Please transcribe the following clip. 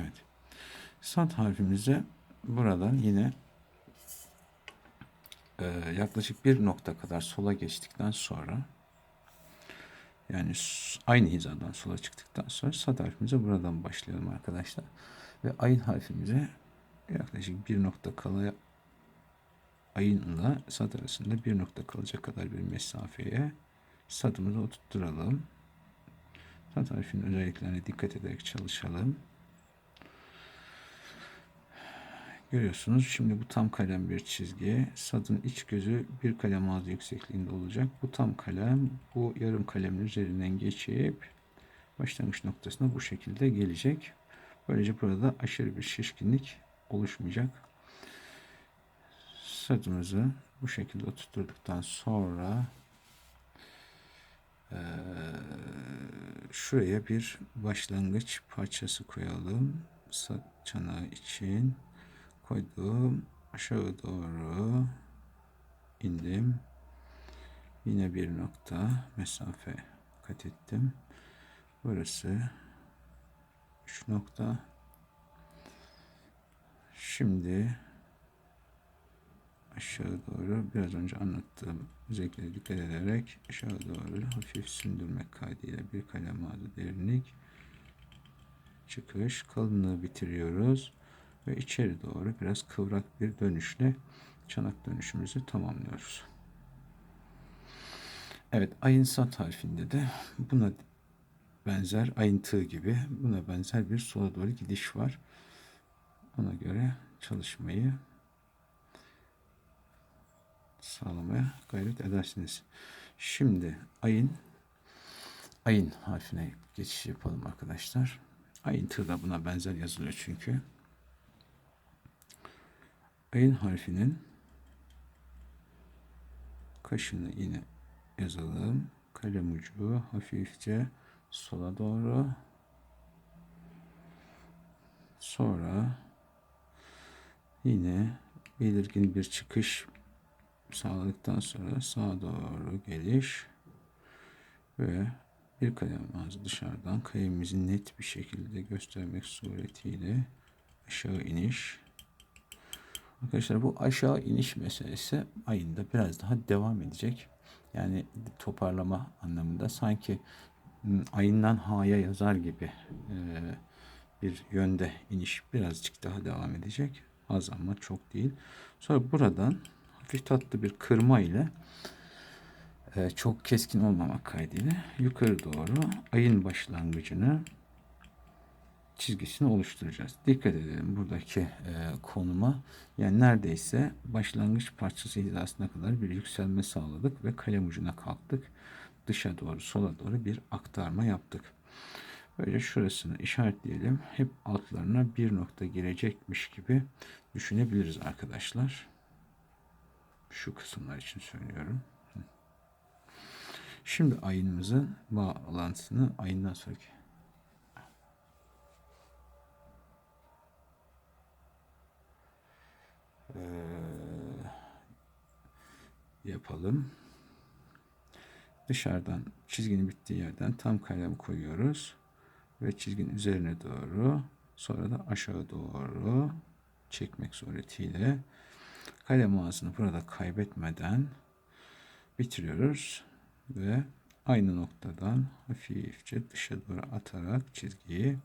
Evet. Sad harfimize buradan yine e, yaklaşık bir nokta kadar sola geçtikten sonra yani aynı hizadan sola çıktıktan sonra sad harfimize buradan başlayalım arkadaşlar. Ve ayın harfimize yaklaşık bir nokta kala ayınla sad arasında bir nokta kalacak kadar bir mesafeye sadımızı oturtturalım. Sad harfinin özelliklerine dikkat ederek çalışalım. Görüyorsunuz şimdi bu tam kalem bir çizgi. Sadın iç gözü bir kalem ağzı yüksekliğinde olacak. Bu tam kalem bu yarım kalemin üzerinden geçip başlangıç noktasına bu şekilde gelecek. Böylece burada aşırı bir şişkinlik oluşmayacak. Sadımızı bu şekilde oturttuktan sonra eee, şuraya bir başlangıç parçası koyalım. Çanağı için koydum. Aşağı doğru indim. Yine bir nokta mesafe kat ettim. Burası 3 nokta. Şimdi aşağı doğru biraz önce anlattığım özelliklere dikkat ederek aşağı doğru hafif sündürmek kaydıyla bir kalem ağzı derinlik çıkış kalınlığı bitiriyoruz ve içeri doğru biraz kıvrak bir dönüşle çanak dönüşümüzü tamamlıyoruz. Evet ayın sat harfinde de buna benzer ayın tığ gibi buna benzer bir sola doğru gidiş var. Ona göre çalışmayı sağlamaya gayret edersiniz. Şimdi ayın ayın harfine geçiş yapalım arkadaşlar. Ayın tığ da buna benzer yazılıyor çünkü. Ayın harfinin kaşını yine yazalım. Kalem ucu hafifçe sola doğru. Sonra yine belirgin bir çıkış sağladıktan sonra sağa doğru geliş ve bir kalem ağzı dışarıdan kalemimizi net bir şekilde göstermek suretiyle aşağı iniş. Arkadaşlar bu aşağı iniş meselesi ayında biraz daha devam edecek. Yani toparlama anlamında sanki m, ayından ha'ya yazar gibi e, bir yönde iniş birazcık daha devam edecek. Az ama çok değil. Sonra buradan hafif tatlı bir kırma ile e, çok keskin olmamak kaydıyla yukarı doğru ayın başlangıcını çizgisini oluşturacağız. Dikkat edelim buradaki e, konuma. Yani neredeyse başlangıç parçası hizasına kadar bir yükselme sağladık ve kalem ucuna kalktık. Dışa doğru, sola doğru bir aktarma yaptık. Böyle şurasını işaretleyelim. Hep altlarına bir nokta girecekmiş gibi düşünebiliriz arkadaşlar. Şu kısımlar için söylüyorum. Şimdi ayınımızın bağlantısını ayından sonraki yapalım. Dışarıdan çizginin bittiği yerden tam kalem koyuyoruz ve çizginin üzerine doğru sonra da aşağı doğru çekmek suretiyle kalem ağzını burada kaybetmeden bitiriyoruz ve aynı noktadan hafifçe dışa doğru atarak çizgiyi